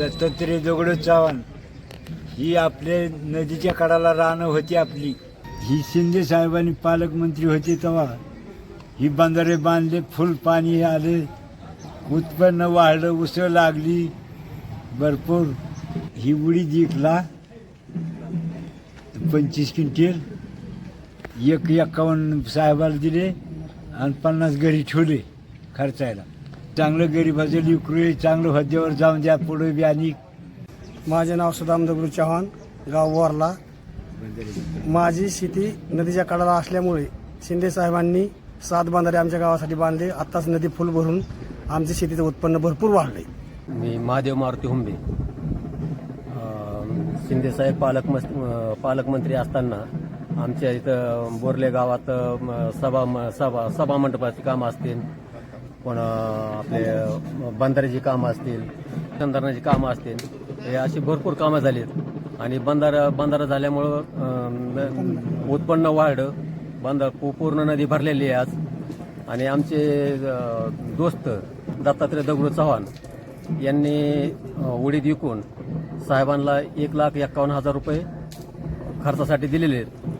दत्तात्रय दगडू चव्हाण. ही आपल्या नदीच्या कडाला रानं होती आपली. ही शिंदे साहेबांनी पालकमंत्री होते तेव्हा. ही बंधारे बांधले फुल पाणी आले. उत्पन्न वाढलं उसळ लागली. भरपूर. ही उडी जिंकला. पंचवीस क्विंटल. एक एक्कावन्न साहेबाला दिले आणि पन्नास घरी ठेवले खर्चायला. चांगलं गरीबाचं लिकरू चांगलं हद्दीवर जाऊन द्या पुढे बी आणि. माझे नाव सुदाम दगडू चव्हाण गाव वरला. माझी शेती नदीच्या कडाला असल्यामुळे शिंदे साहेबांनी सात बांधारे आमच्या गावासाठी बांधले. आत्ताच नदी फुल भरून आमच्या शेतीचं उत्पन्न भरपूर वाढले मी महादेव मारुती हुंबे. शिंदेसाहेब पालक पालकमंत्री असताना आमच्या इथं बोरले गावात सभा सभा सभा मंडपाची कामं असतील. पण आपले बंधाऱ्याची कामं असतील संधारणाची कामं असतील हे अशी भरपूर कामं झाली आहेत आणि बंधारा बंधारा झाल्यामुळं उत्पन्न वाढलं. बंधार पूर्ण नदी भरलेली आहे आज. आणि आमचे दोस्त दत्तात्रय दगडू चव्हाण यांनी उडीद विकून साहेबांना एक लाख एक्कावन्न हजार रुपये खर्चासाठी दिलेले आहेत.